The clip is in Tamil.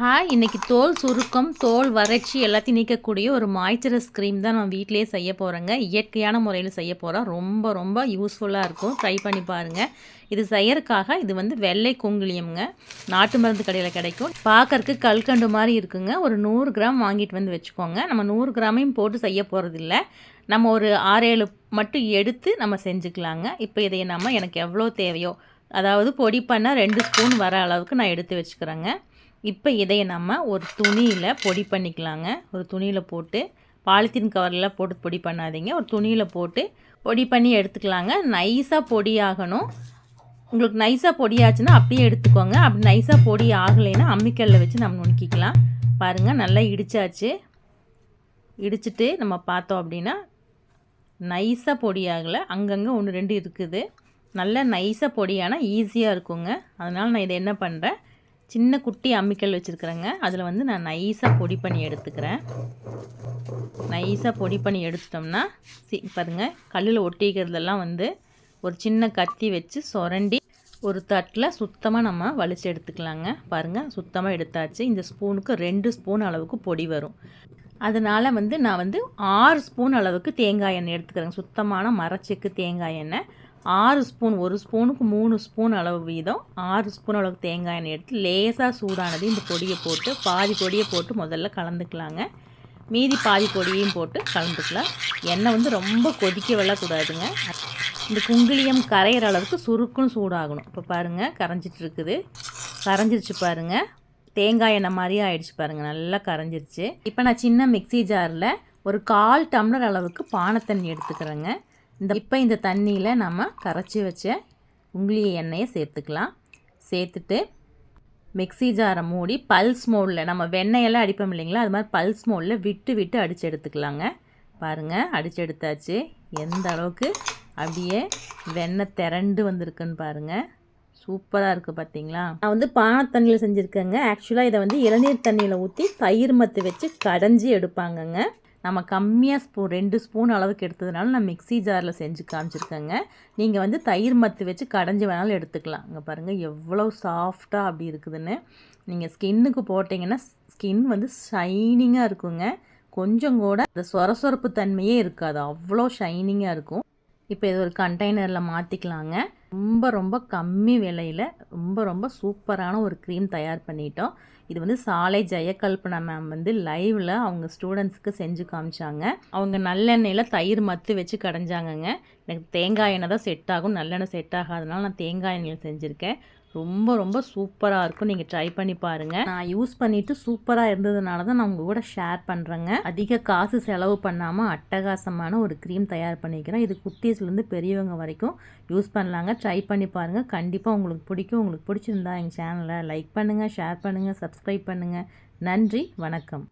ஹாய் இன்றைக்கி தோல் சுருக்கம் தோல் வறட்சி எல்லாத்தையும் நீக்கக்கூடிய ஒரு மாய்ச்சரஸ் க்ரீம் தான் நம்ம வீட்டிலேயே செய்ய போகிறோங்க இயற்கையான முறையில் செய்ய போகிறோம் ரொம்ப ரொம்ப யூஸ்ஃபுல்லாக இருக்கும். ட்ரை பண்ணி பாருங்கள் இது செய்யறதுக்காக இது வந்து வெள்ளை குங்குளியம்ங்க. நாட்டு மருந்து கடையில் கிடைக்கும். பார்க்கறக்கு கல்கண்டு மாதிரி இருக்குங்க. ஒரு நூறு கிராம் வாங்கிட்டு வந்து வச்சுக்கோங்க. நம்ம நூறு கிராமையும் போட்டு செய்ய போகிறதில்ல நம்ம ஒரு ஆறேழு மட்டும் எடுத்து நம்ம செஞ்சுக்கலாங்க. இப்போ இதை நம்ம எனக்கு எவ்வளோ தேவையோ அதாவது பொடி பண்ணால் ரெண்டு ஸ்பூன் வர அளவுக்கு நான் எடுத்து வச்சுக்கிறேங்க. இப்போ இதையை நம்ம ஒரு துணியில் பொடி பண்ணிக்கலாங்க. ஒரு துணியில் போட்டு பாலித்தீன் கவரில் போட்டு பொடி பண்ணாதீங்க. ஒரு துணியில் போட்டு பொடி பண்ணி எடுத்துக்கலாங்க. நைஸாக பொடி ஆகணும். உங்களுக்கு நைஸாக பொடி ஆச்சுன்னா அப்படியே எடுத்துக்கோங்க. அப்படி நைஸாக பொடி ஆகலைன்னா அம்மிக்கல்லில் வச்சு நம்ம நுணுக்கிக்கலாம். பாருங்கள் நல்லா இடித்தாச்சு இடிச்சிட்டு நம்ம பார்த்தோம் அப்படின்னா நைஸாக பொடி ஆகலை. அங்கங்கே ஒன்று ரெண்டு இருக்குது. நல்லா நைஸாக பொடியானால் ஈஸியாக இருக்குங்க. அதனால் நான் இதை என்ன பண்ணுறேன் சின்ன குட்டி அம்மிக்கல் வச்சுருக்குறேங்க. அதில் வந்து நான் நைஸாக பொடி பண்ணி எடுத்துக்கிறேன். நைஸாக பொடி பண்ணி எடுத்துட்டோம்னா சி பாருங்கள் கல்லில் ஒட்டிக்கிறதெல்லாம் வந்து ஒரு சின்ன கத்தி வச்சு சுரண்டி ஒரு தட்டில் சுத்தமாக நம்ம வலிச்சு எடுத்துக்கலாங்க. பாருங்கள் சுத்தமாக எடுத்தாச்சு. இந்த ஸ்பூனுக்கு ரெண்டு ஸ்பூன் அளவுக்கு பொடி வரும். அதனால் வந்து நான் வந்து ஆறு ஸ்பூன் அளவுக்கு தேங்காய் எண்ணெய் எடுத்துக்கிறேங்க. சுத்தமான மரச்செக்கு தேங்காய் எண்ணெய். ஆறு ஸ்பூன் ஒரு ஸ்பூனுக்கு மூணு ஸ்பூன் அளவு வீதம். ஆறு ஸ்பூன் அளவுக்கு தேங்காய் எண்ணெய் எடுத்து லேசாக சூடானது இந்த பொடியை போட்டு பாதி பொடியை போட்டு முதல்ல கலந்துக்கலாங்க. மீதி பாதி பொடியையும் போட்டு கலந்துக்கலாம். எண்ணெய் வந்து ரொம்ப கொதிக்க விடக்கூடாதுங்க இந்த குங்கிலியம் கரையிற அளவுக்கு சுருக்குன்னு சூடாகணும். இப்போ பாருங்கள் கரைஞ்சிட்டு இருக்குது கரைஞ்சிருச்சு பாருங்கள் தேங்காய் எண்ணெய் மாதிரியே ஆயிடுச்சு பாருங்கள் நல்லா கரைஞ்சிருச்சு. இப்போ நான் சின்ன மிக்சி ஜாரில் ஒரு கால் டம்ளர் அளவுக்கு பானை தண்ணி எடுத்துக்கிறேங்க. இந்த இப்போ இந்த தண்ணியில் நம்ம கரைச்சி வச்ச உங்களிய எண்ணெயை சேர்த்துக்கலாம். சேர்த்துட்டு மிக்சி ஜாரை மூடி பல்ஸ் மோடில் நம்ம வெண்ணெயெல்லாம் அடிப்போம் இல்லைங்களா? அது மாதிரி பல்ஸ் மோடில் விட்டு விட்டு அடித்து எடுத்துக்கலாங்க. பாருங்கள் அடித்து எடுத்தாச்சு. எந்த அளவுக்கு அப்படியே வெண்ணெய் திரண்டு வந்திருக்குன்னு பாருங்கள் சூப்பராக இருக்குது பார்த்தீங்களா நான் வந்து பானை தண்ணியில் செஞ்சுருக்கேங்க. ஆக்சுவலாக இதை வந்து இளநீர் தண்ணியில் ஊற்றி தயிர் மத்து வச்சு கடைஞ்சி எடுப்பாங்கங்க. நம்ம கம்மியாக ஸ்பூன் ரெண்டு ஸ்பூன் அளவுக்கு எடுத்ததுனால நான் மிக்சி ஜாரில் செஞ்சு காமிச்சிருக்கேங்க. நீங்கள் வந்து தயிர் மத்து வச்சு கடைஞ்சி வேணாலும் எடுத்துக்கலாம். இங்கே பாருங்கள் எவ்வளோ சாஃப்டாக அப்படி இருக்குதுன்னு. நீங்கள் ஸ்கின்னுக்கு போட்டிங்கன்னா ஸ்கின் வந்து ஷைனிங்காக இருக்குங்க. கொஞ்சம் கூட அந்த சொர சொரப்பு தன்மையே இருக்காது. அவ்வளோ ஷைனிங்காக இருக்கும். இப்போ இது ஒரு கண்டெய்னரில் மாற்றிக்கலாங்க ரொம்ப ரொம்ப கம்மி விலையில் ரொம்ப ரொம்ப சூப்பரான ஒரு க்ரீம் தயார் பண்ணிட்டோம். இது வந்து சாலை ஜெயகல்பனா மேம் வந்து லைவில் அவங்க ஸ்டூடெண்ட்ஸ்க்கு செஞ்சு காமிச்சாங்க. அவங்க நல்லெண்ணெயில் தயிர் மத்து வச்சு கடைஞ்சாங்கங்க. எனக்கு தேங்காய் எண்ணெய் தான் செட் ஆகும். நல்லெண்ணெய் செட் ஆகாதனால நான் தேங்காய் எண்ணெயில் செஞ்சுருக்கேன். ரொம்ப ரொம்ப சூப்பராக இருக்கும். நீங்கள் ட்ரை பண்ணி பாருங்கள் நான் யூஸ் பண்ணிவிட்டு சூப்பராக இருந்ததுனால தான் நான் உங்கள் கூட ஷேர் பண்ணுறேங்க அதிக காசு செலவு பண்ணாமல் அட்டகாசமான ஒரு க்ரீம் தயார் பண்ணிக்கிறேன். இது குட்டீஸ்லேருந்து பெரியவங்க வரைக்கும் யூஸ் பண்ணலாங்க. ட்ரை பண்ணி பாருங்கள் கண்டிப்பாக உங்களுக்கு பிடிக்கும். உங்களுக்கு பிடிச்சிருந்தா எங்கள் சேனலை லைக் பண்ணுங்கள் ஷேர் பண்ணுங்கள் சப்ஸ்கிரைப் பண்ணுங்கள் நன்றி வணக்கம்.